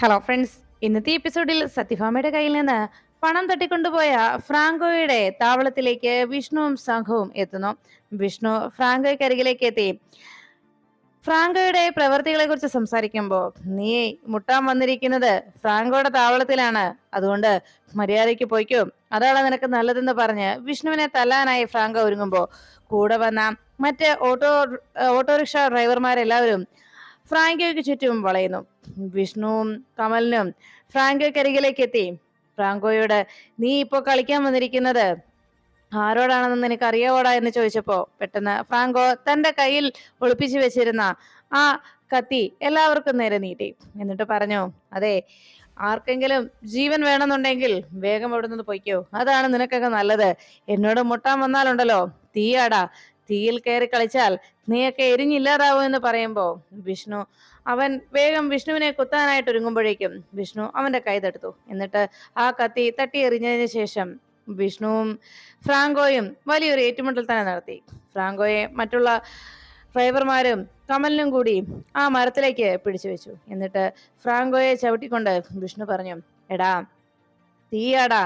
Hello friends ഇന്നത്തെ എപ്പിസോഡിൽ സത്യഭാമയുടെ കയ്യിൽ നിന്ന് പണം തട്ടിക്കൊണ്ടുപോയ ഫ്രാങ്കോയുടെ താവളത്തിലേക്ക് വിഷ്ണുവും സംഘവും എത്തുന്നു. വിഷ്ണു ഫ്രാങ്കോയ്ക്ക് അരികിലേക്ക് എത്തി. ഫ്രാങ്കോയുടെ പ്രവൃത്തികളെ കുറിച്ച് സംസാരിക്കുമ്പോൾ നീ മുട്ടാൻ വന്നിരിക്കുന്നത് ഫ്രാങ്കോയുടെ താവളത്തിലാണ്. അതുകൊണ്ട് മര്യാദയ്ക്ക് പോയിക്കോ. അതാണ് നിനക്ക് നല്ലതെന്ന് പറഞ്ഞ് വിഷ്ണുവിനെ തല്ലാനായി ഫ്രാങ്കോ ഒരുങ്ങുമ്പോൾ കൂടെ വന്ന മറ്റ് ഓട്ടോ ഓട്ടോറിക്ഷ ഡ്രൈവർമാരെല്ലാവരും ഫ്രാങ്കോയ്ക്ക് ചുറ്റും വളയുന്നു. വിഷ്ണുവും കമലിനും ഫ്രാങ്കോയ്ക്കരികിലേക്ക് എത്തി. ഫ്രാങ്കോയോട് നീ ഇപ്പോ കളിക്കാൻ വന്നിരിക്കുന്നത് ആരോടാണെന്ന് നിനക്ക് അറിയാവോടാ എന്ന് ചോദിച്ചപ്പോ പെട്ടെന്ന് ഫ്രാങ്കോ തന്റെ കയ്യിൽ ഒളിപ്പിച്ചു വെച്ചിരുന്ന ആ കത്തി എല്ലാവർക്കും നേരെ നീട്ടി. എന്നിട്ട് പറഞ്ഞു അതെ ആർക്കെങ്കിലും ജീവൻ വേണമെന്നുണ്ടെങ്കിൽ വേഗം അവിടെ നിന്ന് പൊയ്ക്കോ. അതാണ് നിനക്കൊക്കെ നല്ലത്. എന്നോട് മുട്ടാൻ വന്നാലുണ്ടല്ലോ. തീയാടാ. തീയിൽ കയറി കളിച്ചാൽ നീയൊക്കെ എരിഞ്ഞില്ലാതാവും എന്ന് പറയുമ്പോ വിഷ്ണു അവൻ വേഗം വിഷ്ണുവിനെ കുത്താനായിട്ട് ഒരുങ്ങുമ്പോഴേക്കും വിഷ്ണു അവന്റെ കൈ തടുത്തു എന്നിട്ട് ആ കത്തി തട്ടി എറിഞ്ഞതിന് ശേഷം വിഷ്ണുവും ഫ്രാങ്കോയും വലിയൊരു ഏറ്റുമുട്ടൽ തന്നെ നടത്തി. ഫ്രാങ്കോയെ മറ്റുള്ള ഡ്രൈവർമാരും കമലിനും കൂടി ആ മരത്തിലേക്ക് പിടിച്ചു വെച്ചു. എന്നിട്ട് ഫ്രാങ്കോയെ ചവിട്ടിക്കൊണ്ട് വിഷ്ണു പറഞ്ഞു എടാ തീയാടാ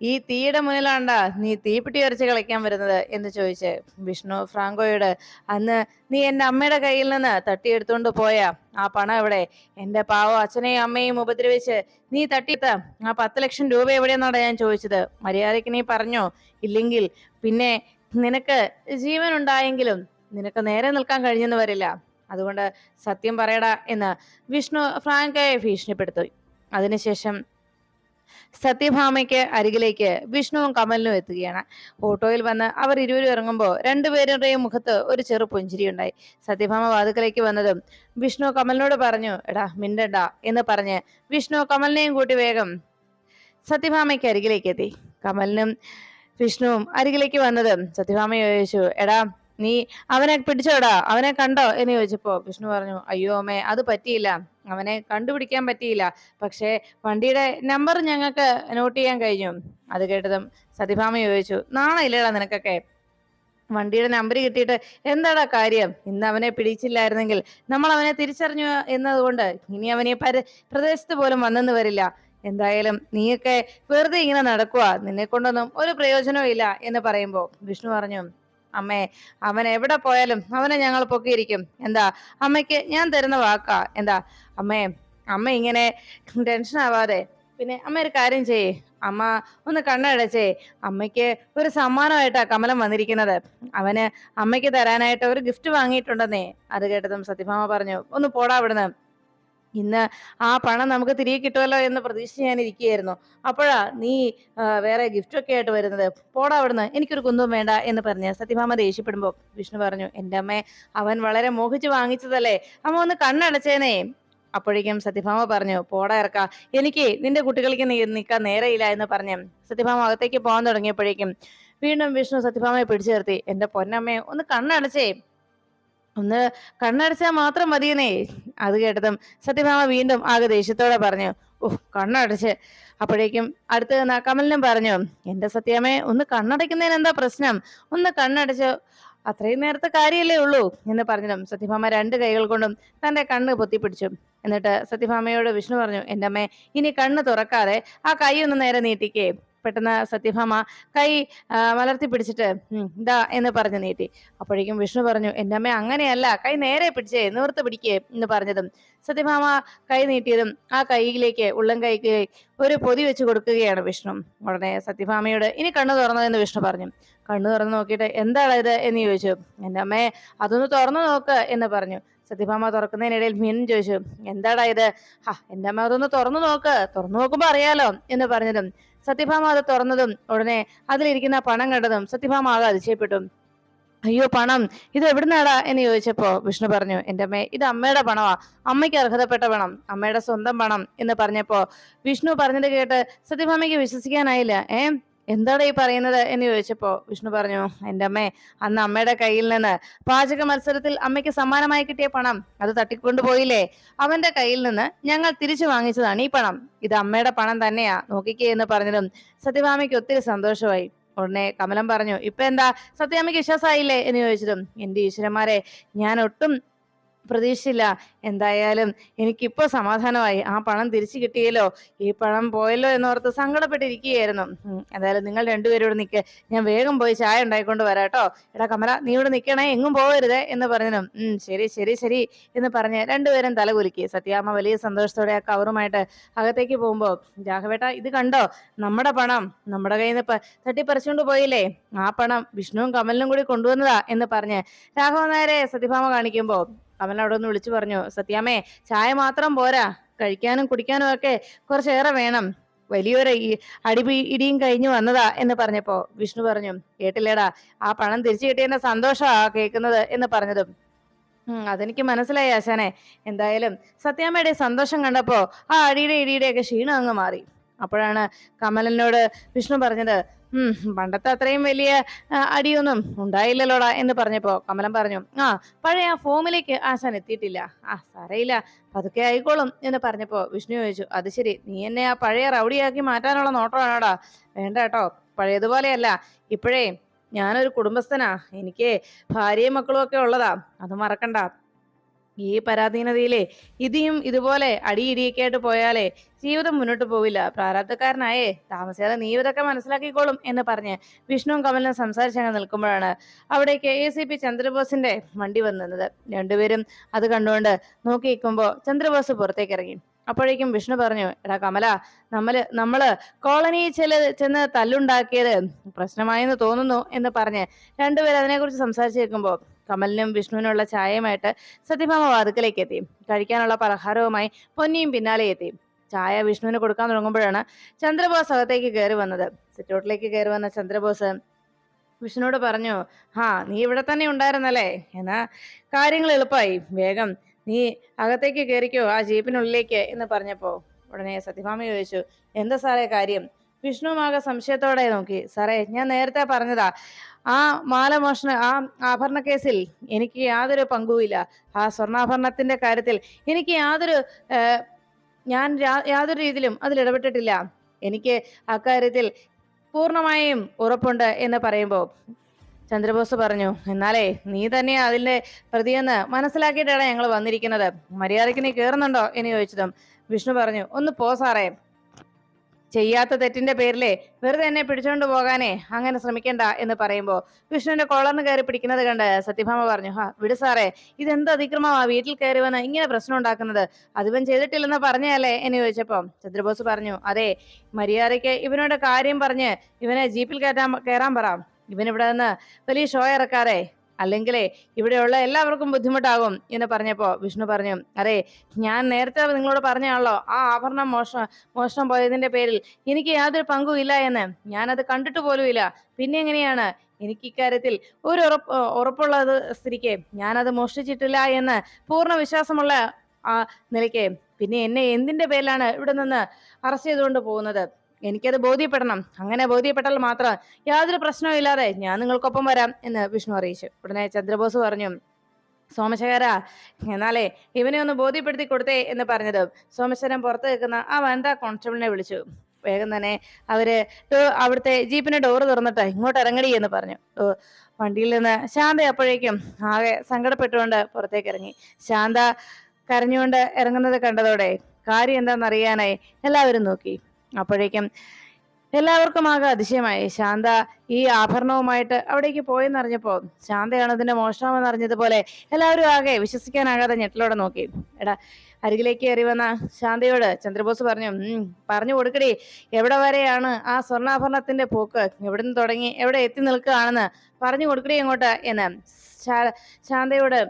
ഈ തീയുടെ മുന്നിലാണ്ടാ നീ തീപ്പെട്ടി വരച്ച് കളിക്കാൻ വരുന്നത് എന്ന് ചോദിച്ച് വിഷ്ണു ഫ്രാങ്കോയോട് അന്ന് നീ എന്റെ അമ്മയുടെ കയ്യിൽ നിന്ന് തട്ടിയെടുത്തുകൊണ്ട് പോയ ആ പണം എവിടെ? എന്റെ പാവം അച്ഛനെയും അമ്മയും ഉപദ്രവിച്ച് നീ തട്ടിയെത്ത ആ പത്ത് ലക്ഷം രൂപ എവിടെയെന്നാണ് ഞാൻ ചോദിച്ചത്? മര്യാദയ്ക്ക് നീ പറഞ്ഞോ? ഇല്ലെങ്കിൽ പിന്നെ നിനക്ക് ജീവൻ ഉണ്ടായെങ്കിലും നിനക്ക് നേരെ നിൽക്കാൻ കഴിഞ്ഞെന്ന് വരില്ല. അതുകൊണ്ട് സത്യം പറയടാ എന്ന് വിഷ്ണു ഫ്രാങ്കോയെ ഭീഷണിപ്പെടുത്തി. അതിനുശേഷം സത്യഭാമയ്ക്ക് അരികിലേക്ക് വിഷ്ണുവും കമലിനും എത്തുകയാണ്. ഓട്ടോയിൽ വന്ന് അവർ ഇരുവരും ഇറങ്ങുമ്പോൾ രണ്ടുപേരുടെയും മുഖത്ത് ഒരു ചെറു പുഞ്ചിരി ഉണ്ടായി സത്യഭാമ വാതുക്കലേക്ക് വന്നതും വിഷ്ണു കമലിനോട് പറഞ്ഞു എടാ മിണ്ടണ്ട എന്ന് പറഞ്ഞ് വിഷ്ണു കമലിനെയും കൂട്ടി വേഗം സത്യഭാമയ്ക്ക് അരികിലേക്ക് എത്തി. കമലിനും വിഷ്ണുവും അരികിലേക്ക് വന്നതും സത്യഭാമ ചോദിച്ചു എടാ നീ അവനെ പിടിച്ചോടാ അവനെ കണ്ടോ? എന്ന് ചോദിച്ചപ്പോ വിഷ്ണു പറഞ്ഞു അയ്യോ അമ്മേ അത് പറ്റിയില്ല. അവനെ കണ്ടുപിടിക്കാൻ പറ്റിയില്ല. പക്ഷേ വണ്ടിയുടെ നമ്പർ ഞങ്ങൾക്ക് നോട്ട് ചെയ്യാൻ കഴിഞ്ഞു. അത് കേട്ടതും സതിഭാമ ചോദിച്ചു നാണയില്ലടാ നിനക്കൊക്കെ? വണ്ടിയുടെ നമ്പർ കിട്ടിയിട്ട് എന്താടാ കാര്യം? ഇന്ന് അവനെ പിടിച്ചില്ലായിരുന്നെങ്കിൽ നമ്മൾ അവനെ തിരിച്ചറിഞ്ഞു എന്നതുകൊണ്ട് ഇനി അവനെ പര പ്രദേശത്ത് പോലും വന്നെന്ന് വരില്ല. എന്തായാലും നീയൊക്കെ വെറുതെ ഇങ്ങനെ നടക്കുക നിന്നെ കൊണ്ടൊന്നും ഒരു പ്രയോജനവും ഇല്ല. എന്ന് പറയുമ്പോൾ വിഷ്ണു പറഞ്ഞു അമ്മേ അവൻ എവിടെ പോയാലും അവനെ ഞങ്ങൾ പൊക്കിയിരിക്കും. എന്താ അമ്മയ്ക്ക് ഞാൻ തരുന്ന വാക്കാ. എന്താ അമ്മേ അമ്മ ഇങ്ങനെ ടെൻഷൻ ആവാതെ പിന്നെ അമ്മ ഒരു കാര്യം ചെയ്യേ. അമ്മ ഒന്ന് കണ്ണടച്ചേ. അമ്മയ്ക്ക് ഒരു സമ്മാനമായിട്ടാ കമലം വന്നിരിക്കുന്നത്. അവന് അമ്മയ്ക്ക് തരാനായിട്ട് ഒരു ഗിഫ്റ്റ് വാങ്ങിയിട്ടുണ്ടെന്നേ. അത് കേട്ടതും സത്യഭാമ പറഞ്ഞു ഒന്ന് പോടാ അവിടുന്ന്. ഇന്ന് ആ പണം നമുക്ക് തിരികെ കിട്ടുമല്ലോ എന്ന് പ്രതീക്ഷിച്ച് ഞാൻ ഇരിക്കുകയായിരുന്നു. അപ്പോഴാ നീ വേറെ ഗിഫ്റ്റ് ഒക്കെ ആയിട്ട് വരുന്നത്. പോടാ അവിടുന്ന്. എനിക്കൊരു കുന്തവും വേണ്ട എന്ന് പറഞ്ഞ് സത്യഭാമ ദേഷ്യപ്പെടുമ്പോൾ വിഷ്ണു പറഞ്ഞു എന്റെ അമ്മേ അവൻ വളരെ മോഹിച്ച് വാങ്ങിച്ചതല്ലേ? അമ്മ ഒന്ന് കണ്ണടച്ചേനേ. അപ്പോഴേക്കും സത്യഭാമ പറഞ്ഞു പോടാ ഇറക്ക. എനിക്ക് നിന്റെ കുട്ടികൾക്ക് നിൽക്കാൻ നേരെയില്ല എന്ന് പറഞ്ഞു സത്യഭാമ അകത്തേക്ക് പോകാൻ തുടങ്ങിയപ്പോഴേക്കും വീണ്ടും വിഷ്ണു സത്യഭാമയെ പിടിച്ചു നിർത്തി. എന്റെ പൊന്നമ്മയെ ഒന്ന് കണ്ണടച്ചേ. ഒന്ന് കണ്ണടച്ചാൽ മാത്രം മതിയെന്നേ. അത് കേട്ടതും സത്യഭാമ വീണ്ടും ആകെ ദേഷ്യത്തോടെ പറഞ്ഞു ഓഹ് കണ്ണടച്ച്. അപ്പോഴേക്കും അടുത്ത് നിന്ന് കമലിനും പറഞ്ഞു എന്റെ സത്യാമ്മയെ ഒന്ന് കണ്ണടയ്ക്കുന്നതിന് എന്താ പ്രശ്നം? ഒന്ന് കണ്ണടച്ച്. അത്രയും നേരത്തെ കാര്യമല്ലേ ഉള്ളൂ എന്ന് പറഞ്ഞിടും സത്യഭാമ രണ്ട് കൈകൾ കൊണ്ടും തന്റെ കണ്ണ് പൊത്തിപ്പിടിച്ചു. എന്നിട്ട് സത്യഭാമയോട് വിഷ്ണു പറഞ്ഞു എന്റെ അമ്മേ ഇനി കണ്ണ് തുറക്കാതെ ആ കൈ ഒന്ന് നേരെ നീട്ടിക്കേ. പെട്ടെന്ന് സത്യഭാമ കൈ മലർത്തി പിടിച്ചിട്ട് ദാ എന്ന് പറഞ്ഞു നീട്ടി. അപ്പോഴേക്കും വിഷ്ണു പറഞ്ഞു എന്റെ അമ്മ അങ്ങനെയല്ല. കൈ നേരെ പിടിച്ചേ നിവർത്ത് പിടിക്കേ എന്ന് പറഞ്ഞതും. സത്യഭാമ കൈ നീട്ടിയതും ആ കൈയിലേക്ക് ഉള്ളം കൈക്ക് ഒരു പൊതി വെച്ച് കൊടുക്കുകയാണ് വിഷ്ണു. ഉടനെ സത്യഭാമയോട് ഇനി കണ്ണു തുറന്നോ എന്ന് വിഷ്ണു പറഞ്ഞു. കണ്ണു തുറന്നു നോക്കിയിട്ട് എന്താണ് ഇത്? എന്ന് ചോദിച്ചു. എന്റെ അമ്മയെ അതൊന്ന് തുറന്നു നോക്ക് എന്ന് പറഞ്ഞു. സത്യഭാമ തുറക്കുന്നതിനിടയിൽ മീനും ചോദിച്ചു എന്താടാ ഇത്? ഹാ എന്റെ അമ്മ അതൊന്ന് തുറന്നു നോക്ക്. തുറന്നു നോക്കുമ്പോ അറിയാലോ എന്ന് പറഞ്ഞതും. സത്യഭാമ അത് തുറന്നതും ഉടനെ അതിലിരിക്കുന്ന പണം കണ്ടതും സത്യഭാമ ആകെ അതിശയപ്പെട്ടു. അയ്യോ പണം? ഇത് എവിടുന്നാടാ? എന്ന് ചോദിച്ചപ്പോ വിഷ്ണു പറഞ്ഞു എന്റെ അമ്മേ ഇത് അമ്മയുടെ പണമാ. അമ്മയ്ക്ക് അർഹതപ്പെട്ട പണം അമ്മയുടെ സ്വന്തം പണം എന്ന് പറഞ്ഞപ്പോ വിഷ്ണു പറഞ്ഞത് കേട്ട് സത്യഭാമയ്ക്ക് വിശ്വസിക്കാനായില്ല. ഏ? എന്താണ് ഈ പറയുന്നത് എന്ന് ചോദിച്ചപ്പോ വിഷ്ണു പറഞ്ഞു എന്റെ അമ്മേ അന്ന് അമ്മയുടെ കയ്യിൽ നിന്ന് പാചക മത്സരത്തിൽ അമ്മയ്ക്ക് സമ്മാനമായി കിട്ടിയ പണം അത് തട്ടിക്കൊണ്ടുപോയില്ലേ അവന്റെ കയ്യിൽ നിന്ന് ഞങ്ങൾ തിരിച്ചു വാങ്ങിച്ചതാണ് ഈ പണം. ഇത് അമ്മയുടെ പണം തന്നെയാ. നോക്കിക്കേ എന്ന് പറഞ്ഞതും സത്യഭാമയ്ക്ക് ഒത്തിരി സന്തോഷമായി. ഉടനെ കമലം പറഞ്ഞു ഇപ്പൊ എന്താ? സത്യാമ്മയ്ക്ക് വിശ്വാസമായില്ലേ? എന്ന് ചോദിച്ചതും എന്റെ ഈശ്വരന്മാരെ ഞാൻ ഒട്ടും പ്രതീക്ഷിച്ചില്ല. എന്തായാലും എനിക്കിപ്പോ സമാധാനമായി. ആ പണം തിരിച്ചു കിട്ടിയല്ലോ. ഈ പണം പോയല്ലോ എന്നോർത്ത് സങ്കടപ്പെട്ടിരിക്കുകയായിരുന്നു. എന്തായാലും നിങ്ങൾ രണ്ടുപേരും ഇവിടെ ഞാൻ വേഗം പോയി ചായ ഉണ്ടായിക്കൊണ്ട് വരാം കേട്ടോ. എടാ കമല നീ ഇവിടെ നിൽക്കണേ എങ്ങും പോകരുതേ എന്ന് പറഞ്ഞു ശരി ശരി ശരി എന്ന് പറഞ്ഞ് രണ്ടുപേരും തലകുലുക്കി സത്യാമ്മ വലിയ സന്തോഷത്തോടെ ആ കവറുമായിട്ട് അകത്തേക്ക് പോകുമ്പോ രാഘവേട്ട ഇത് കണ്ടോ? നമ്മുടെ പണം നമ്മുടെ കയ്യിൽ നിന്ന് തട്ടിപ്പറിച്ചുകൊണ്ട് പോയില്ലേ? ആ പണം വിഷ്ണുവും കമലിനും കൂടി കൊണ്ടുവന്നതാ എന്ന് പറഞ്ഞ് രാഘവൻ നായരെ സത്യഭാമ കാണിക്കുമ്പോ കമൽ അവിടെ ഒന്ന് വിളിച്ചു പറഞ്ഞു സത്യാമേ ചായ മാത്രം പോരാ. കഴിക്കാനും കുടിക്കാനും ഒക്കെ കുറച്ചേറെ വേണം. വലിയൊരു അടി ഇടിയും കഴിഞ്ഞു വന്നതാ എന്ന് പറഞ്ഞപ്പോ വിഷ്ണു പറഞ്ഞു കേട്ടില്ലേടാ ആ പണം തിരിച്ചു കിട്ടിയതിന്റെ സന്തോഷമാ കേൾക്കുന്നത് എന്ന് പറഞ്ഞതും. അതെനിക്ക് മനസ്സിലായി ആശാനെ. എന്തായാലും സത്യാമ്മയുടെ സന്തോഷം കണ്ടപ്പോ ആ അടിയുടെ ഇടിയുടെ ഒക്കെ ക്ഷീണം അങ്ങ് മാറി. അപ്പോഴാണ് കമലനോട് വിഷ്ണു പറഞ്ഞത് ഉം പണ്ടത്തെ അത്രയും വലിയ അടിയൊന്നും ഉണ്ടായില്ലല്ലോടാ എന്ന് പറഞ്ഞപ്പോ കമലം പറഞ്ഞു ആ പഴയ ആ ഫോമിലേക്ക് ആശാൻ എത്തിയിട്ടില്ല. ആ സാരയില്ല പതുക്കെ ആയിക്കോളും എന്ന് പറഞ്ഞപ്പോ വിഷ്ണു ചോദിച്ചു അത് ശരി നീ എന്നെ ആ പഴയ റൗഡിയാക്കി മാറ്റാനുള്ള നോട്ടമാണോടാ? വേണ്ട കേട്ടോ പഴയതുപോലെയല്ല ഇപ്പോഴേ ഞാനൊരു കുടുംബസ്ഥനാ എനിക്ക് ഭാര്യയും മക്കളും ഒക്കെ ഉള്ളതാ അത് മറക്കണ്ട. ഈ പരാധീനതയിലെ ഇതിയും ഇതുപോലെ അടിയിടിയൊക്കെ ആയിട്ട് പോയാലേ ജീവിതം മുന്നോട്ട് പോവില്ല. പ്രാരാബ്ധക്കാരനായേ താമസിയാതെ നീ ഇതൊക്കെ മനസ്സിലാക്കിക്കോളും എന്ന് പറഞ്ഞ് വിഷ്ണുവും കമലിനും സംസാരിച്ചങ്ങ് നിൽക്കുമ്പോഴാണ് അവിടെ കെ എ സി പി ചന്ദ്രബോസിന്റെ വണ്ടി വന്നത് രണ്ടുപേരും അത് കണ്ടുകൊണ്ട് നോക്കി നിൽക്കുമ്പോൾ ചന്ദ്രബോസ് പുറത്തേക്ക് ഇറങ്ങി. അപ്പോഴേക്കും വിഷ്ണു പറഞ്ഞു എടാ കമല നമ്മൾ നമ്മൾ കോളനിയിൽ ചെൽ ചെന്ന് തല്ലുണ്ടാക്കിയത് പ്രശ്നമായെന്ന് തോന്നുന്നു എന്ന് പറഞ്ഞ് രണ്ടുപേരും അതിനെക്കുറിച്ച് സംസാരിച്ചു നിൽക്കുമ്പോൾ കമലിനും വിഷ്ണുവിനുള്ള ചായയുമായിട്ട് സത്യഭാമ വാതുക്കലേക്ക് എത്തി. കഴിക്കാനുള്ള പലഹാരവുമായി പൊന്നിയും പിന്നാലെ എത്തി. ചായ വിഷ്ണുവിന് കൊടുക്കാൻ തുടങ്ങുമ്പോഴാണ് ചന്ദ്രബോസ് അകത്തേക്ക് കയറി വന്നത്. സിറ്റൗട്ടിലേക്ക് കയറി വന്ന ചന്ദ്രബോസ് വിഷ്ണുവോട് പറഞ്ഞു ഹാ നീ ഇവിടെ തന്നെ ഉണ്ടായിരുന്നല്ലേ? എന്നാ കാര്യങ്ങൾ എളുപ്പമായി. വേഗം നീ അകത്തേക്ക് കയറിക്കോ ആ ജീപ്പിനുള്ളിലേക്ക് എന്ന് പറഞ്ഞപ്പോ ഉടനെ സത്യഭാമ ചോദിച്ചു എന്താ സാറേ കാര്യം? വിഷ്ണുവുമാകെ സംശയത്തോടെ നോക്കി. സാറേ ഞാൻ നേരത്തെ പറഞ്ഞതാ ആ മാലമോഷണ ആ ആഭരണ കേസിൽ എനിക്ക് യാതൊരു പങ്കുമില്ല ആ സ്വർണാഭരണത്തിന്റെ കാര്യത്തിൽ എനിക്ക് യാതൊരു ഞാൻ യാതൊരു രീതിയിലും അതിൽ ഇടപെട്ടിട്ടില്ല. എനിക്ക് അക്കാര്യത്തിൽ പൂർണമായും ഉറപ്പുണ്ട് എന്ന് പറയുമ്പോൾ ചന്ദ്രബോസ് പറഞ്ഞു എന്നാലേ നീ തന്നെയാ അതിന്റെ പ്രതിയെന്ന് മനസ്സിലാക്കിയിട്ടാണ് ഞങ്ങൾ വന്നിരിക്കുന്നത്. മര്യാദയ്ക്ക് നീ കയറുന്നുണ്ടോ എന്ന് ചോദിച്ചതും വിഷ്ണു പറഞ്ഞു ഒന്ന് പോ സാറേ. ചെയ്യാത്ത തെറ്റിന്റെ പേരിലെ വെറുതെ എന്നെ പിടിച്ചോണ്ട് പോകാനേ അങ്ങനെ ശ്രമിക്കണ്ട എന്ന് പറയുമ്പോ വിഷ്ണുവിന്റെ കോളറിന് കയറി പിടിക്കുന്നത് കണ്ട് സത്യഭാമ പറഞ്ഞു ഹാ വിട് സാറേ ഇതെന്ത് അതിക്രമമാ വീട്ടിൽ കയറി വന്ന് ഇങ്ങനെ പ്രശ്നം ഉണ്ടാക്കുന്നത്? അതിവൻ ചെയ്തിട്ടില്ലെന്ന് പറഞ്ഞല്ലേ എന്ന് ചോദിച്ചപ്പോ ചന്ദ്രബോസ് പറഞ്ഞു അതെ മര്യാദയ്ക്ക് ഇവനോട് കാര്യം പറഞ്ഞ് ഇവനെ ജീപ്പിൽ കയറ്റാൻ കയറാൻ പറ. ഇവനിവിടെ നിന്ന് വലിയ ഷോ ഇറക്കാതെ അല്ലെങ്കിലേ ഇവിടെയുള്ള എല്ലാവർക്കും ബുദ്ധിമുട്ടാകും എന്ന് പറഞ്ഞപ്പോ വിഷ്ണു പറഞ്ഞു അറേ ഞാൻ നേരത്തെ നിങ്ങളോട് പറഞ്ഞാണല്ലോ ആ ആഭരണം മോഷണം മോഷണം പോയതിന്റെ പേരിൽ എനിക്ക് യാതൊരു പങ്കും ഇല്ല എന്ന്. ഞാനത് കണ്ടിട്ട് പോലും ഇല്ല. പിന്നെ എങ്ങനെയാണ്? എനിക്ക് ഇക്കാര്യത്തിൽ ഒരു ഉറപ്പ് ഉറപ്പുള്ളത് സ്ഥിതിക്ക്. ഞാനത് മോഷ്ടിച്ചിട്ടില്ല എന്ന് പൂർണ വിശ്വാസമുള്ള നിലയ്ക്ക്. പിന്നെ എന്നെ എന്തിന്റെ പേരിലാണ് ഇവിടെ നിന്ന് അറസ്റ്റ് ചെയ്തുകൊണ്ട് പോകുന്നത്? എനിക്കത് ബോധ്യപ്പെടണം. അങ്ങനെ ബോധ്യപ്പെട്ടാൽ മാത്രം യാതൊരു പ്രശ്നവും ഇല്ലാതെ ഞാൻ നിങ്ങൾക്കൊപ്പം വരാം എന്ന് വിഷ്ണു അറിയിച്ചു. ഉടനെ ചന്ദ്രബോസ് പറഞ്ഞു സോമശേഖര എന്നാലേ ഇവനെ ഒന്ന് ബോധ്യപ്പെടുത്തി കൊടുത്തേ എന്ന് പറഞ്ഞത് സോമശേഖരൻ പുറത്ത് നിൽക്കുന്ന ആ വനിതാ കോൺസ്റ്റബിളിനെ വിളിച്ചു. വേഗം തന്നെ അവർ അവിടുത്തെ ജീപ്പിന്റെ ഡോറ് തുറന്നിട്ട് ഇങ്ങോട്ട് ഇറങ്ങടി എന്ന് പറഞ്ഞു. വണ്ടിയിൽ നിന്ന് ശാന്ത അപ്പോഴേക്കും ആകെ സങ്കടപ്പെട്ടുകൊണ്ട് പുറത്തേക്ക് ഇറങ്ങി. ശാന്ത കരഞ്ഞുകൊണ്ട് ഇറങ്ങുന്നത് കണ്ടതോടെ കാര്യം എന്താണെന്നറിയാനായി എല്ലാവരും നോക്കി. അപ്പോഴേക്കും എല്ലാവർക്കും ആകെ അതിശയമായി. ശാന്ത ഈ ആഭരണവുമായിട്ട് അവിടേക്ക് പോയെന്നറിഞ്ഞപ്പോൾ ശാന്തയാണ് അതിന്റെ മോഷണമെന്ന് അറിഞ്ഞതുപോലെ എല്ലാവരും ആകെ വിശ്വസിക്കാനാകാതെ ഞെട്ടലോടെ നോക്കി. എടാ അരികിലേക്ക് കയറി വന്ന ശാന്തയോട് ചന്ദ്രബോസ് പറഞ്ഞു പറഞ്ഞു കൊടുക്കടി. എവിടെ വരെയാണ് ആ സ്വർണാഭരണത്തിന്റെ പോക്ക്? എവിടെ നിന്ന് തുടങ്ങി എവിടെ എത്തി നിൽക്കുകയാണെന്ന് പറഞ്ഞു കൊടുക്കടി ഇങ്ങോട്ട് എന്ന് ശാന്തയോട്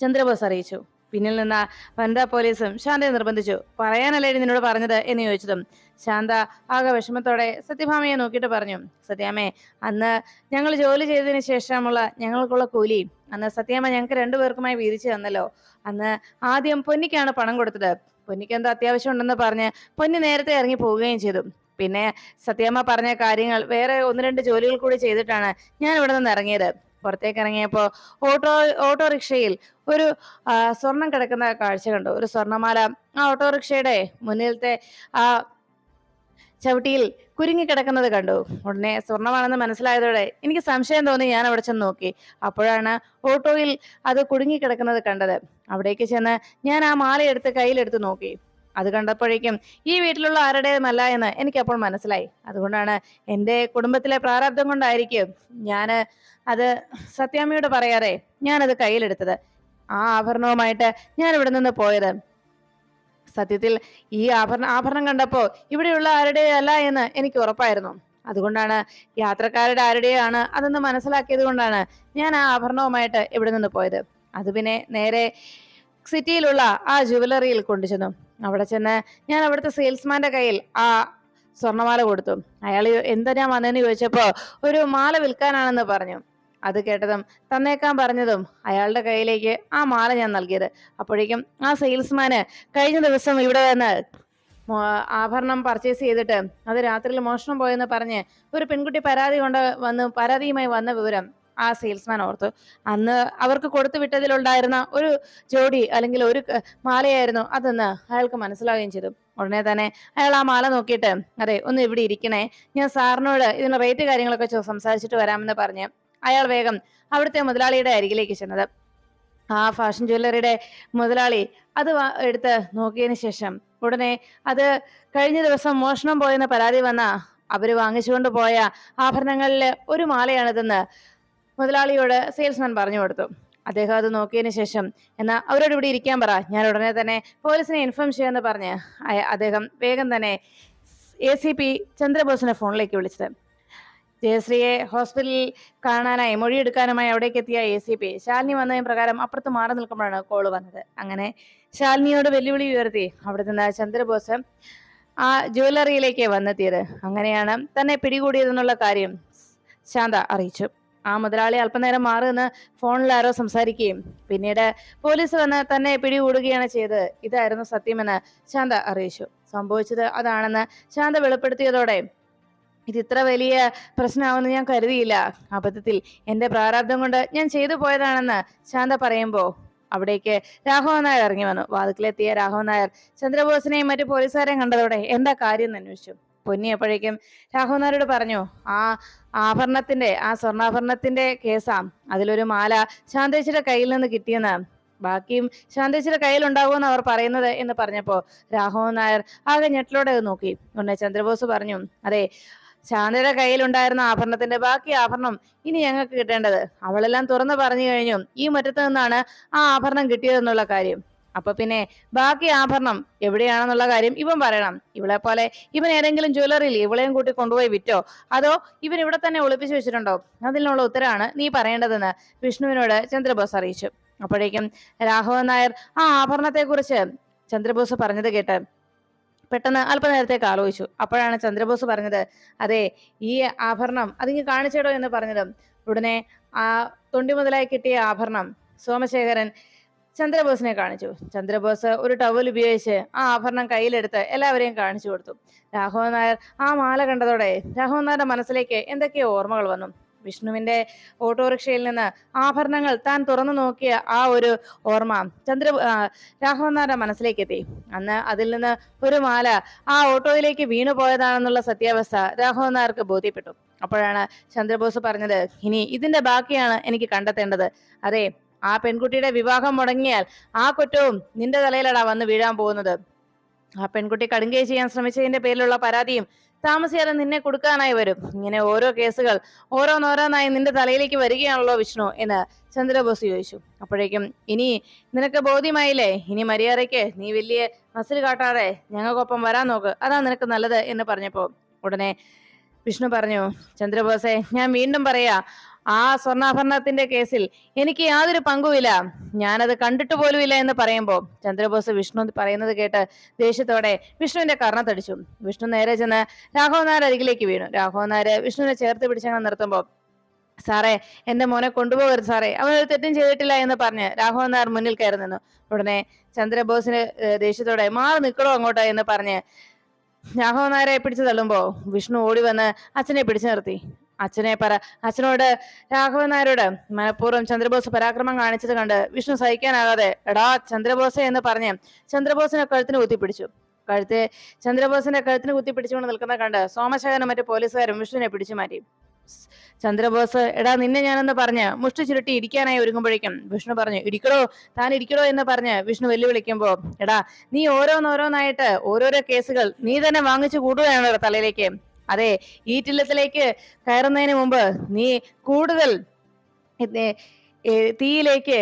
ചന്ദ്രബോസ് അറിയിച്ചു. പിന്നിൽ നിന്ന വനിതാ പോലീസും ശാന്തയെ നിർബന്ധിച്ചു. പറയാനല്ലേ നിന്നോട് പറഞ്ഞത് എന്ന് ചോദിച്ചതും ശാന്ത ആകെ വിഷമത്തോടെ സത്യഭാമയെ നോക്കിയിട്ട് പറഞ്ഞു സത്യാമ്മേ അന്ന് ഞങ്ങൾ ജോലി ചെയ്തതിന് ശേഷമുള്ള ഞങ്ങൾക്കുള്ള കൂലി. അന്ന് സത്യാമ്മ ഞങ്ങൾക്ക് രണ്ടുപേർക്കുമായി വീതിച്ചു തന്നല്ലോ. അന്ന് ആദ്യം പൊന്നിക്കാണ് പണം കൊടുത്തത്. പൊന്നിക്ക് എന്തോ അത്യാവശ്യം ഉണ്ടെന്ന് പറഞ്ഞ് പൊന്നി നേരത്തെ ഇറങ്ങി പോവുകയും ചെയ്തു. പിന്നെ സത്യാമ്മ പറഞ്ഞ കാര്യങ്ങൾ വേറെ ഒന്ന് രണ്ട് ജോലികൾ കൂടി ചെയ്തിട്ടാണ് ഞാൻ ഇവിടെ നിന്ന് ഇറങ്ങിയത്. പുറത്തേക്ക് ഇറങ്ങിയപ്പോ ഓട്ടോ ഓട്ടോറിക്ഷയിൽ ഒരു സ്വർണം കിടക്കുന്ന കാഴ്ച കണ്ടു. ഒരു സ്വർണമാല ആ ഓട്ടോറിക്ഷയുടെ മുന്നിലത്തെ ആ ചവിട്ടിയിൽ കുരുങ്ങിക്കിടക്കുന്നത് കണ്ടു. ഉടനെ സ്വർണമാണെന്ന് മനസ്സിലായതോടെ എനിക്ക് സംശയം തോന്നി. ഞാൻ അവിടെ ചെന്ന് നോക്കി. അപ്പോഴാണ് ഓട്ടോയിൽ അത് കുടുങ്ങിക്കിടക്കുന്നത് കണ്ടത്. അവിടേക്ക് ചെന്ന് ഞാൻ ആ മാലയെടുത്ത് കയ്യിലെടുത്ത് നോക്കി. അത് കണ്ടപ്പോഴേക്കും ഈ വീട്ടിലുള്ള ആരുടേതുമല്ല എന്ന് എനിക്കപ്പോൾ മനസ്സിലായി. അതുകൊണ്ടാണ് എന്റെ കുടുംബത്തിലെ പ്രാരാബ്ദം കൊണ്ടായിരിക്കും ഞാൻ അത് സത്യാമ്മയോട് പറയാതെ ഞാനത് കയ്യിലെടുത്തത്. ആ ആഭരണവുമായിട്ട് ഞാൻ ഇവിടെ നിന്ന് പോയത്. സത്യത്തിൽ ഈ ആഭരണ ആഭരണം കണ്ടപ്പോൾ ഇവിടെയുള്ള ആരുടെയല്ല എന്ന് എനിക്ക് ഉറപ്പായിരുന്നു. അതുകൊണ്ടാണ് യാത്രക്കാരുടെ ആരുടെയാണ് അതെന്ന് മനസ്സിലാക്കിയത് കൊണ്ടാണ് ഞാൻ ആ ആഭരണവുമായിട്ട് ഇവിടെ നിന്ന് പോയത്. അത് പിന്നെ നേരെ സിറ്റിയിലുള്ള ആ ജുവലറിയിൽ കൊണ്ടുചെന്നു. അവിടെ ചെന്ന് ഞാൻ അവിടുത്തെ സെയിൽസ്മാന്റെ കയ്യിൽ ആ സ്വർണമാല കൊടുത്തു. അയാൾ എന്താ ഞാൻ വന്നതെന്ന് ചോദിച്ചപ്പോ ഒരു മാല വിൽക്കാനാണെന്ന് പറഞ്ഞു. അത് കേട്ടതും തന്നേക്കാൻ പറഞ്ഞതും അയാളുടെ കയ്യിലേക്ക് ആ മാല ഞാൻ നൽകിയത്. അപ്പോഴേക്കും ആ സെയിൽസ്മാന് കഴിഞ്ഞ ദിവസം ഇവിടെ വന്ന് ആഭരണം പർച്ചേസ് ചെയ്തിട്ട് അത് രാത്രിയിൽ മോഷണം പോയെന്ന് പറഞ്ഞ് ഒരു പെൺകുട്ടി പരാതി കൊണ്ട് വന്ന് പരാതിയുമായി വന്ന വിവരം ആ സെയിൽസ്മാൻ ഓർത്തു. അന്ന് അവർക്ക് കൊടുത്തു വിട്ടതിലുണ്ടായിരുന്ന ഒരു ജോഡി അല്ലെങ്കിൽ ഒരു മാലയായിരുന്നു അതെന്ന് അയാൾക്ക് മനസ്സിലാവുകയും ചെയ്തു. ഉടനെ തന്നെ അയാൾ ആ മാല നോക്കിയിട്ട് അതെ ഒന്ന് ഇവിടെ ഇരിക്കണേ. ഞാൻ സാറിനോട് ഇതിന്റെ റേറ്റ് കാര്യങ്ങളൊക്കെ സംസാരിച്ചിട്ട് വരാമെന്ന് പറഞ്ഞ് അയാൾ വേഗം അവിടുത്തെ മുതലാളിയുടെ അരികിലേക്ക് ചെന്നത്. ആ ഫാഷൻ ജ്വല്ലറിയുടെ മുതലാളി അത് എടുത്ത് നോക്കിയതിന് ശേഷം ഉടനെ അത് കഴിഞ്ഞ ദിവസം മോഷണം പോയെന്ന് പരാതി വന്ന അവർ വാങ്ങിച്ചുകൊണ്ട് പോയ ആഭരണങ്ങളിൽ ഒരു മാലയാണിതെന്ന് മുതലാളിയോട് സെയിൽസ്മാൻ പറഞ്ഞു കൊടുത്തു. അദ്ദേഹം അത് നോക്കിയതിന് ശേഷം എന്നാൽ അവരോട് ഇവിടെ ഇരിക്കാൻ പറ. ഞാൻ ഉടനെ തന്നെ പോലീസിനെ ഇൻഫോം ചെയ്യാമെന്ന് പറഞ്ഞ് അദ്ദേഹം വേഗം തന്നെ എ സി പി ചന്ദ്രബോസിനെ ഫോണിലേക്ക് വിളിച്ചത്. ജയശ്രീയെ ഹോസ്പിറ്റലിൽ കാണാനായി മൊഴിയെടുക്കാനുമായി അവിടേക്ക് എത്തിയ എ സി പി ശാലിനി വന്നതിന് പ്രകാരം അപ്പുറത്ത് മാറി നിൽക്കുമ്പോഴാണ് കോൾ വന്നത്. അങ്ങനെ ശാലിനിയോട് വെല്ലുവിളി ഉയർത്തി. അവിടെ നിന്ന് ചന്ദ്രബോസ് ആ ജ്വല്ലറിയിലേക്ക് വന്നെത്തിയത്. അങ്ങനെയാണ് തന്നെ പിടികൂടിയതെന്നുള്ള കാര്യം ശാന്ത അറിയിച്ചു. ആ മുതലാളി അല്പനേരം മാറി നിന്ന് ഫോണിൽ ആരോ സംസാരിക്കുകയും പിന്നീട് പോലീസ് വന്ന് തന്നെ പിടികൂടുകയാണ് ചെയ്തത്. ഇതായിരുന്നു സത്യമെന്ന് ശാന്ത അറിയിച്ചു. സംഭവിച്ചത് അതാണെന്ന് ശാന്ത വെളിപ്പെടുത്തിയതോടെ ഇത് ഇത്ര വലിയ പ്രശ്നമാവുമെന്ന് ഞാൻ കരുതിയില്ല. അബദ്ധത്തിൽ എന്റെ പ്രാരാബ്ദം കൊണ്ട് ഞാൻ ചെയ്തു പോയതാണെന്ന് ശാന്ത പറയുമ്പോ അവിടേക്ക് രാഘവൻ നായർ ഇറങ്ങി വന്നു. വാതിക്കലെത്തിയ രാഘവൻ നായർ ചന്ദ്രബോസിനെയും മറ്റു പോലീസുകാരെയും കണ്ടതോടെ എന്താ കാര്യം എന്ന് അന്വേഷിച്ചു. പൊന്നി അപ്പോഴേക്കും രാഘവൻ നായരോട് പറഞ്ഞു ആ ആഭരണത്തിന്റെ ആ സ്വർണാഭരണത്തിന്റെ കേസാ. അതിലൊരു മാല ശാന്തേച്ചിയുടെ കയ്യിൽ നിന്ന് കിട്ടിയെന്ന്. ബാക്കിയും ശാന്തേച്ചിയുടെ കയ്യിൽ ഉണ്ടാവുമെന്ന് അവർ പറയുന്നത് എന്ന് പറഞ്ഞപ്പോ രാഘവൻ നായർ ആകെ ഞെട്ടിലൂടെ നോക്കി. ഉടനെ ചന്ദ്രബോസ് പറഞ്ഞു അതെ ശാന്തയുടെ കയ്യിലുണ്ടായിരുന്ന ആഭരണത്തിന്റെ ബാക്കി ആഭരണം ഇനി ഞങ്ങൾക്ക് കിട്ടേണ്ടത്? അവളെല്ലാം തുറന്നു പറഞ്ഞു കഴിഞ്ഞു. ഈ മുറ്റത്ത് നിന്നാണ് ആ ആഭരണം കിട്ടിയതെന്നുള്ള കാര്യം. അപ്പൊ പിന്നെ ബാക്കി ആഭരണം എവിടെയാണെന്നുള്ള കാര്യം ഇവൻ പറയണം. ഇവളെ പോലെ ഇവൻ ഏതെങ്കിലും ജ്വല്ലറിയിൽ ഇവളെയും കൂട്ടി കൊണ്ടുപോയി വിറ്റോ? അതോ ഇവൻ ഇവിടെ തന്നെ ഒളിപ്പിച്ചു വെച്ചിട്ടുണ്ടോ? അതിനുള്ള ഉത്തരമാണ് നീ പറയേണ്ടതെന്ന് വിഷ്ണുവിനോട് ചന്ദ്രബോസ് അറിയിച്ചു. അപ്പോഴേക്കും രാഘവൻ നായർ ആ ആഭരണത്തെ കുറിച്ച് ചന്ദ്രബോസ് പറഞ്ഞത് കേട്ട് പെട്ടെന്ന് അല്പനേരത്തേക്ക് ആലോചിച്ചു. അപ്പോഴാണ് ചന്ദ്രബോസ് പറഞ്ഞത് അതെ ഈ ആഭരണം അതിങ്ങ് കാണിച്ചേടോ എന്ന് പറഞ്ഞത്. ഉടനെ ആ തൊണ്ടി മുതലായി കിട്ടിയ ആഭരണം സോമശേഖരൻ ചന്ദ്രബോസിനെ കാണിച്ചു. ചന്ദ്രബോസ് ഒരു ടവൽ ഉപയോഗിച്ച് ആ ആഭരണം കയ്യിലെടുത്ത് എല്ലാവരെയും കാണിച്ചു കൊടുത്തു. രാഘവൻ നായർ ആ മാല കണ്ടതോടെ രാഘവൻ നായരുടെ മനസ്സിലേക്ക് എന്തൊക്കെയോ ഓർമ്മകൾ വന്നു. വിഷ്ണുവിന്റെ ഓട്ടോറിക്ഷയിൽ നിന്ന് ആഭരണങ്ങൾ താൻ തുറന്നു നോക്കിയ ആ ഒരു ഓർമ്മ ചന്ദ്ര രാഘവൻ നായരുടെ മനസ്സിലേക്ക് എത്തി. അന്ന് അതിൽ നിന്ന് ഒരു മാല ആ ഓട്ടോയിലേക്ക് വീണു പോയതാണെന്നുള്ള സത്യാവസ്ഥ രാഘവൻ നായർക്ക് ബോധ്യപ്പെട്ടു. അപ്പോഴാണ് ചന്ദ്രബോസ് പറഞ്ഞത് ഇനി ഇതിന്റെ ബാക്കിയാണ് എനിക്ക് കണ്ടെത്തേണ്ടത്. അതെ ആ പെൺകുട്ടിയുടെ വിവാഹം മുടങ്ങിയാൽ ആ കുറ്റവും നിന്റെ തലയിലടാ വന്ന് വീഴാൻ പോകുന്നത്. ആ പെൺകുട്ടി കടുങ്കൈ ചെയ്യാൻ ശ്രമിച്ചതിന്റെ പേരിലുള്ള പരാതിയും താമസിയാതെ നിന്നെ കൊടുക്കാനായി വരും. ഇങ്ങനെ ഓരോ കേസുകൾ ഓരോന്നോരോന്നായി നിന്റെ തലയിലേക്ക് വരികയാണല്ലോ വിഷ്ണു എന്ന് ചന്ദ്രബോസ് ചോദിച്ചു. അപ്പോഴേക്കും ഇനി നിനക്ക് ബോധ്യമായില്ലേ? ഇനി മര്യാദയ്ക്ക് നീ വലിയ മസിൽ കാട്ടാതെ ഞങ്ങൾക്കൊപ്പം വരാൻ നോക്ക്. അതാ നിനക്ക് നല്ലത് എന്ന് പറഞ്ഞപ്പോ ഉടനെ വിഷ്ണു പറഞ്ഞു ചന്ദ്രബോസെ ഞാൻ വീണ്ടും പറയാ ആ സ്വർണാഭരണത്തിന്റെ കേസിൽ എനിക്ക് യാതൊരു പങ്കുമില്ല. ഞാനത് കണ്ടിട്ട് പോലുമില്ല എന്ന് പറയുമ്പോൾ ചന്ദ്രബോസ് വിഷ്ണു പറയുന്നത് കേട്ട് ദേഷ്യത്തോടെ വിഷ്ണുവിന്റെ കർണത്തടിച്ചു. വിഷ്ണു നേരെ ചെന്ന് രാഘവനാർ അരികിലേക്ക് വീണു. രാഘവൻ നായർ വിഷ്ണുവിനെ ചേർത്ത് പിടിച്ചങ്ങനെ നിർത്തുമ്പോൾ സാറേ എന്റെ മോനെ കൊണ്ടുപോകരുത് സാറേ. അവൻ ഒരു തെറ്റും ചെയ്തിട്ടില്ല എന്ന് പറഞ്ഞ് രാഘവൻ നായർ മുന്നിൽ കയറി നിന്നു. ഉടനെ ചന്ദ്രബോസിന് ദേഷ്യത്തോടെ മാറി നിൽക്കണോ അങ്ങോട്ടോ എന്ന് പറഞ്ഞ് രാഘവൻ നായരെ പിടിച്ചു തള്ളുമ്പോ വിഷ്ണു ഓടി വന്ന് അച്ഛനെ പിടിച്ചു നിർത്തി. അച്ഛനെ പറ. അച്ഛനോട് രാഘവൻ നായരോട് മനഃപൂർവം ചന്ദ്രബോസ് പരാക്രമം കാണിച്ചത് കണ്ട് വിഷ്ണു സഹിക്കാനാകാതെ എടാ ചന്ദ്രബോസെ എന്ന് പറഞ്ഞ് ചന്ദ്രബോസിനെ കഴുത്തിന് കുത്തിപ്പിടിച്ചു കഴുത്തെ ചന്ദ്രബോസിന്റെ കഴുത്തിന് കുത്തിപ്പിടിച്ചുകൊണ്ട് നിൽക്കുന്ന കണ്ട് സോമശേഖരനും മറ്റു പോലീസുകാരും വിഷ്ണുവിനെ പിടിച്ചു മാറ്റി. ചന്ദ്രബോസ് എടാ നിന്നെ ഞാനെന്ന് പറഞ്ഞ് മുഷ്ടി ചുരുട്ടി ഇരിക്കാനായി ഒരുങ്ങുമ്പോഴേക്കും വിഷ്ണു പറഞ്ഞു ഇരിക്കടോ താൻ ഇടിക്കടോ എന്ന് പറഞ്ഞ് വിഷ്ണു വെല്ലുവിളിക്കുമ്പോ എടാ നീ ഓരോന്നോരോന്നായിട്ട് ഓരോരോ കേസുകൾ നീ തന്നെ വാങ്ങിച്ചു കൂടുകയാണോ തലയിലേക്ക്. അതെ ഈ ടില്ലത്തിലേക്ക് കയറുന്നതിന് മുമ്പ് നീ കൂടുതൽ തീയിലേക്ക്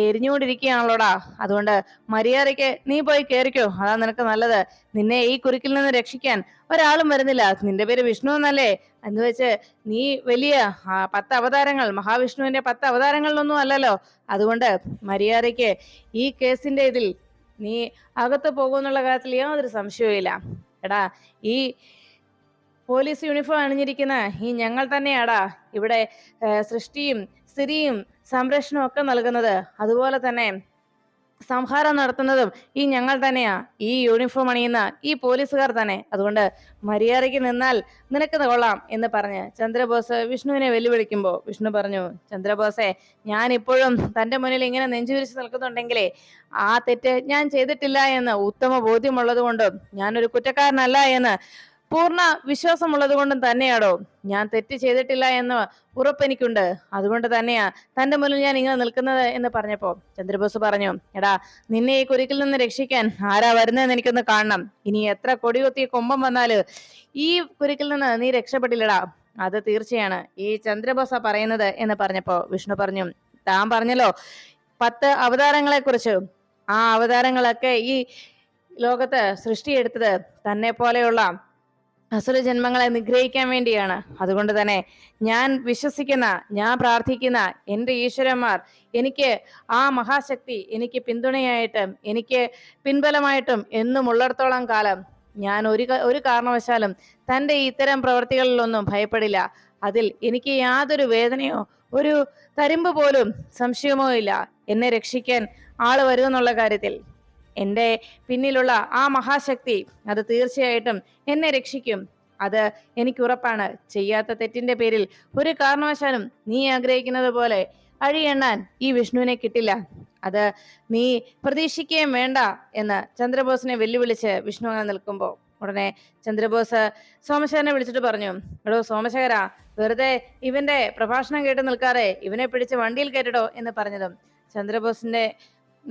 എരിഞ്ഞുകൊണ്ടിരിക്കുകയാണല്ലോടാ. അതുകൊണ്ട് മര്യാദയ്ക്ക് നീ പോയി കയറിക്കോ അതാ നിനക്ക് നല്ലത്. നിന്നെ ഈ കുരുക്കിൽ നിന്ന് രക്ഷിക്കാൻ ഒരാളും വരുന്നില്ല. നിന്റെ പേര് വിഷ്ണു എന്നല്ലേ? എന്ന് വെച്ച് നീ വലിയ പത്ത് അവതാരങ്ങൾ മഹാവിഷ്ണുവിന്റെ പത്ത് അവതാരങ്ങളിലൊന്നും അല്ലല്ലോ. അതുകൊണ്ട് മര്യാദയ്ക്ക് ഈ കേസിന്റെ ഇതിൽ നീ അകത്ത് പോകുമെന്നുള്ള കാര്യത്തിൽ യാതൊരു സംശയവും എടാ ഈ പോലീസ് യൂണിഫോം അണിഞ്ഞിരിക്കുന്ന. ഈ ഞങ്ങൾ തന്നെയാടാ ഇവിടെ സൃഷ്ടിയും സ്ഥിതിയും സംരക്ഷണവും ഒക്കെ നൽകുന്നത്. അതുപോലെ തന്നെ സംഹാരം നടത്തുന്നതും ഈ ഞങ്ങൾ തന്നെയാ. ഈ യൂണിഫോം അണിയുന്ന ഈ പോലീസുകാർ തന്നെ. അതുകൊണ്ട് മര്യാദയ്ക്ക് നിന്നാൽ നിനക്ക് കൊള്ളാം എന്ന് പറഞ്ഞ് ചന്ദ്രബോസ് വിഷ്ണുവിനെ വെല്ലുവിളിക്കുമ്പോൾ വിഷ്ണു പറഞ്ഞു ചന്ദ്രബോസെ ഞാൻ ഇപ്പോഴും തന്റെ മുന്നിൽ ഇങ്ങനെ നെഞ്ചുവിരിച്ച് നിൽക്കുന്നുണ്ടെങ്കിലേ ആ തെറ്റ് ഞാൻ ചെയ്തിട്ടില്ല എന്ന് ഉത്തമ ബോധ്യമുള്ളത് കൊണ്ടും ഞാനൊരു കുറ്റക്കാരനല്ല എന്ന് പൂർണ വിശ്വാസമുള്ളത് കൊണ്ടും തന്നെയാണോ ഞാൻ തെറ്റ് ചെയ്തിട്ടില്ല എന്ന് ഉറപ്പെനിക്കുണ്ട്. അതുകൊണ്ട് തന്നെയാ തന്റെ മുന്നിൽ ഞാൻ ഇങ്ങനെ നിൽക്കുന്നത് എന്ന് പറഞ്ഞപ്പോ ചന്ദ്രബോസ് പറഞ്ഞു എടാ നിന്നെ ഈ കുരുക്കിൽ നിന്ന് രക്ഷിക്കാൻ ആരാ വരുന്നതെന്ന് എനിക്കൊന്ന് കാണണം. ഇനി എത്ര കൊടികുത്തിയ കൊമ്പം വന്നാൽ ഈ കുരുക്കിൽ നിന്ന് നീ രക്ഷപ്പെട്ടില്ലടാ. അത് തീർച്ചയാണ് ഈ ചന്ദ്രബോസ പറയുന്നത് എന്ന് പറഞ്ഞപ്പോ വിഷ്ണു പറഞ്ഞു താൻ പറഞ്ഞല്ലോ പത്ത് അവതാരങ്ങളെ കുറിച്ച് ആ അവതാരങ്ങളൊക്കെ ഈ ലോകത്ത് സൃഷ്ടിയെടുത്തത് തന്നെ പോലെയുള്ള അസുര ജന്മങ്ങളെ നിഗ്രഹിക്കാൻ വേണ്ടിയാണ്. അതുകൊണ്ട് തന്നെ ഞാൻ വിശ്വസിക്കുന്ന ഞാൻ പ്രാർത്ഥിക്കുന്ന എന്റെ ഈശ്വരന്മാർ എനിക്ക് ആ മഹാശക്തി എനിക്ക് പിന്തുണയായിട്ടും എനിക്ക് പിൻബലമായിട്ടും എന്നും ഉള്ളിടത്തോളം കാലം ഞാൻ ഒരു ഒരു കാരണവശാലും തന്റെ ഇത്തരം പ്രവർത്തികളിലൊന്നും ഭയപ്പെടില്ല. അതിൽ എനിക്ക് യാതൊരു വേദനയോ ഒരു തരിമ്പ് പോലും സംശയമോ ഇല്ല. എന്നെ രക്ഷിക്കാൻ ആൾ വരുമെന്നുള്ള കാര്യത്തിൽ. എന്റെ പിന്നിലുള്ള ആ മഹാശക്തി അത് തീർച്ചയായിട്ടും എന്നെ രക്ഷിക്കും. അത് എനിക്ക് ഉറപ്പാണ് ചെയ്യാത്ത തെറ്റിന്റെ പേരിൽ ഒരു കാരണവശാലും നീ ആഗ്രഹിക്കുന്നത് പോലെ അഴിയെണ്ണാൻ ഈ വിഷ്ണുവിനെ കിട്ടില്ല. അത് നീ പ്രതീക്ഷിക്കുകയും വേണ്ട എന്ന് ചന്ദ്രബോസിനെ വെല്ലുവിളിച്ച് വിഷ്ണു അങ്ങനെ നിൽക്കുമ്പോൾ ഉടനെ ചന്ദ്രബോസ് സോമശേഖരനെ വിളിച്ചിട്ട് പറഞ്ഞു എടോ സോമശേഖര വെറുതെ ഇവന്റെ പ്രഭാഷണം കേട്ട് നിൽക്കാതെ ഇവനെ പിടിച്ച് വണ്ടിയിൽ കയറ്റടോ എന്ന് പറഞ്ഞതും ചന്ദ്രബോസിന്റെ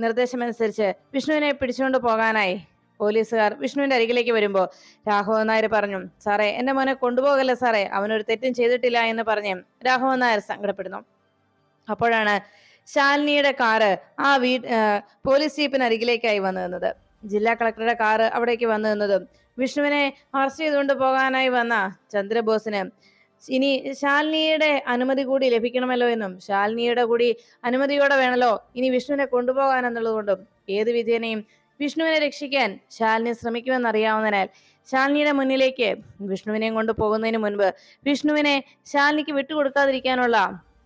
നിർദ്ദേശമനുസരിച്ച് വിഷ്ണുവിനെ പിടിച്ചുകൊണ്ട് പോകാനായി പോലീസുകാർ വിഷ്ണുവിന്റെ അരികിലേക്ക് വരുമ്പോൾ രാഘവൻ നായർ പറഞ്ഞു സാറേ എന്റെ മോനെ കൊണ്ടുപോകല്ലേ സാറേ? അവനൊരു തെറ്റും ചെയ്തിട്ടില്ല എന്ന് പറഞ്ഞ് രാഘവൻ നായർ സങ്കടപ്പെടുന്നു. അപ്പോഴാണ് ശാലിനിയുടെ കാറ് ആ വീ പോലീസ് ജീപ്പിന് അരികിലേക്കായി വന്നു നിന്നത്. ജില്ലാ കളക്ടറുടെ കാറ് അവിടേക്ക് വന്നു നിന്നതും വിഷ്ണുവിനെ അറസ്റ്റ് ചെയ്തുകൊണ്ട് പോകാനായി വന്ന ചന്ദ്രബോസിന് ഇനി ശാലിനിയുടെ അനുമതി കൂടി ലഭിക്കണമല്ലോ എന്നും ശാലിനിയുടെ കൂടി അനുമതിയോടെ വേണമല്ലോ ഇനി വിഷ്ണുവിനെ കൊണ്ടുപോകാൻ എന്നുള്ളതുകൊണ്ടും ഏത് വിധേനയും വിഷ്ണുവിനെ രക്ഷിക്കാൻ ശാലിനി ശ്രമിക്കുമെന്നറിയാവുന്നതിനാൽ ശാലിനിയുടെ മുന്നിലേക്ക് വിഷ്ണുവിനെയും കൊണ്ട് പോകുന്നതിന് മുൻപ് വിഷ്ണുവിനെ ശാലിനിക്ക് വിട്ടുകൊടുക്കാതിരിക്കാനുള്ള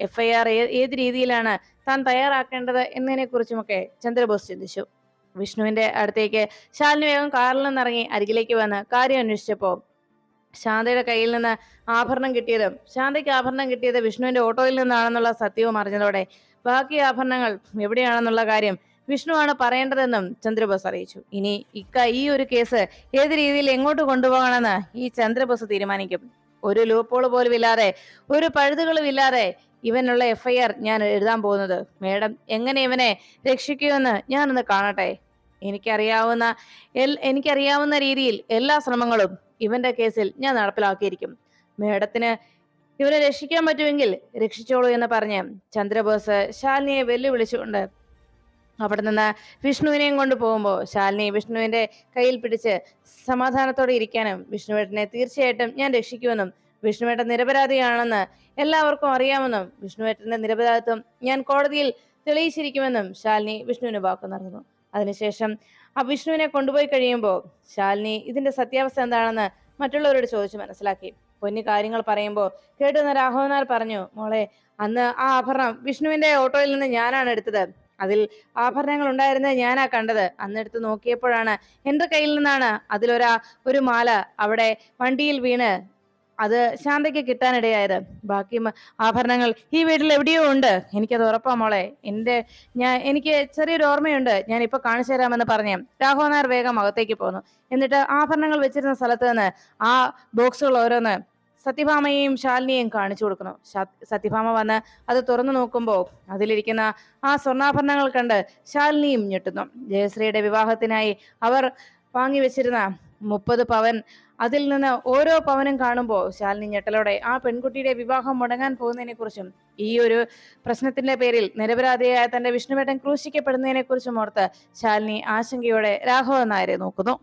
എഫ് ഐ ആർ ഏത് രീതിയിലാണ് താൻ തയ്യാറാക്കേണ്ടത് എന്നതിനെ കുറിച്ചുമൊക്കെ ചന്ദ്രബോസ് ചിന്തിച്ചു. വിഷ്ണുവിന്റെ അടുത്തേക്ക് ശാലിനി വേഗം കാറിൽ നിന്നിറങ്ങി അരികിലേക്ക് വന്ന് കാര്യം അന്വേഷിച്ചപ്പോ ശാന്തയുടെ കയ്യിൽ നിന്ന് ആഭരണം കിട്ടിയതും. ശാന്തയ്ക്ക് ആഭരണം കിട്ടിയത് വിഷ്ണുവിന്റെ ഓട്ടോയിൽ നിന്നാണെന്നുള്ള സത്യവും അറിഞ്ഞതോടെ. ബാക്കി ആഭരണങ്ങൾ എവിടെയാണെന്നുള്ള കാര്യം വിഷ്ണുവാണ് പറയേണ്ടതെന്നും ചന്ദ്രബോസ് അറിയിച്ചു. ഇനി ഇക്ക ഈ ഒരു കേസ് ഏത് രീതിയിൽ എങ്ങോട്ട് കൊണ്ടുപോകണമെന്ന് ഈ ചന്ദ്രബോസ് തീരുമാനിക്കും. ഒരു ലൂപ്പോൾ പോലും ഇല്ലാതെ ഒരു പഴുതുകളും ഇല്ലാതെ ഇവനുള്ള എഫ്ഐആർ ഞാൻ എഴുതാൻ പോകുന്നത്. മേഡം എങ്ങനെ ഇവനെ രക്ഷിക്കുമെന്ന് ഞാനൊന്ന് കാണട്ടെ? എനിക്കറിയാവുന്ന എൽ എനിക്കറിയാവുന്ന രീതിയിൽ എല്ലാ ശ്രമങ്ങളും ഇവന്റെ കേസിൽ ഞാൻ നടപ്പിലാക്കിയിരിക്കും. മേഡത്തിന് ഇവനെ രക്ഷിക്കാൻ പറ്റുമെങ്കിൽ രക്ഷിച്ചോളൂ എന്ന് പറഞ്ഞ് ചന്ദ്രബോസ് ശാലിനിയെ വെല്ലുവിളിച്ചുകൊണ്ട് അവിടെ നിന്ന് വിഷ്ണുവിനെയും കൊണ്ട് പോകുമ്പോൾ ശാലിനി വിഷ്ണുവിന്റെ കയ്യിൽ പിടിച്ച് സമാധാനത്തോടെ ഇരിക്കാനും വിഷ്ണുവേട്ടനെ തീർച്ചയായിട്ടും ഞാൻ രക്ഷിക്കുമെന്നും വിഷ്ണുവേട്ടൻ നിരപരാധിയാണെന്ന് എല്ലാവർക്കും അറിയാമെന്നും വിഷ്ണുവേട്ടന്റെ നിരപരാധിത്വം ഞാൻ കോടതിയിൽ തെളിയിച്ചിരിക്കുമെന്നും ശാലിനി വിഷ്ണുവിന് വാക്കു നൽകുന്നു. അതിനുശേഷം ആ വിഷ്ണുവിനെ കൊണ്ടുപോയി കഴിയുമ്പോൾ ശാലിനി ഇതിന്റെ സത്യാവസ്ഥ എന്താണെന്ന് മറ്റുള്ളവരോട് ചോദിച്ചു മനസ്സിലാക്കി. പൊന്നി കാര്യങ്ങൾ പറയുമ്പോൾ കേട്ടുന്ന രാഘവനാർ പറഞ്ഞു മോളെ അന്ന് ആ ആഭരണം വിഷ്ണുവിന്റെ ഓട്ടോയിൽ നിന്ന് ഞാനാണ് എടുത്തത്. അതിൽ ആഭരണങ്ങൾ ഉണ്ടായിരുന്നത് ഞാനാ കണ്ടത്. അന്ന് എടുത്ത് നോക്കിയപ്പോഴാണ് എന്റെ കയ്യിൽ നിന്നാണ് അതിലൊരാ ഒരു മാല അവിടെ വണ്ടിയിൽ വീണ് അത് ശാന്തയ്ക്ക് കിട്ടാനിടയായത്. ബാക്കി ആഭരണങ്ങൾ ഈ വീട്ടിൽ എവിടെയോ ഉണ്ട്. എനിക്കത് ഉറപ്പാ മോളെ. എന്റെ ഞാൻ എനിക്ക് ചെറിയൊരു ഓർമ്മയുണ്ട്. ഞാൻ ഇപ്പൊ കാണിച്ചു തരാമെന്ന് പറഞ്ഞ് രാഘവനാർ വേഗം അകത്തേക്ക് പോന്നു. എന്നിട്ട് ആഭരണങ്ങൾ വെച്ചിരുന്ന സ്ഥലത്ത് നിന്ന് ആ ബോക്സുകൾ ഓരോന്ന് സത്യഭാമയെയും ശാലിനിയെയും കാണിച്ചു കൊടുക്കുന്നു. സത്യഭാമ വന്ന് അത് തുറന്നു നോക്കുമ്പോൾ അതിലിരിക്കുന്ന ആ സ്വർണാഭരണങ്ങൾ കണ്ട് ശാലിനിയും ഞെട്ടുന്നു. ജയശ്രീയുടെ വിവാഹത്തിനായി അവർ വാങ്ങി വെച്ചിരുന്ന മുപ്പത് പവൻ അതിൽ നിന്ന് ഓരോ പവനും കാണുമ്പോൾ ശാലിനി ഞെട്ടലോടെ ആ പെൺകുട്ടിയുടെ വിവാഹം മുടങ്ങാൻ പോകുന്നതിനെ കുറിച്ചും ഈ ഒരു പ്രശ്നത്തിന്റെ പേരിൽ നിരപരാധിയായ തന്റെ വിഷ്ണുവേട്ടൻ ക്രൂശിക്കപ്പെടുന്നതിനെ കുറിച്ചും ഓർത്ത് ശാലിനി ആശങ്കയോടെ രാഘവൻ നായരെ നോക്കുന്നു.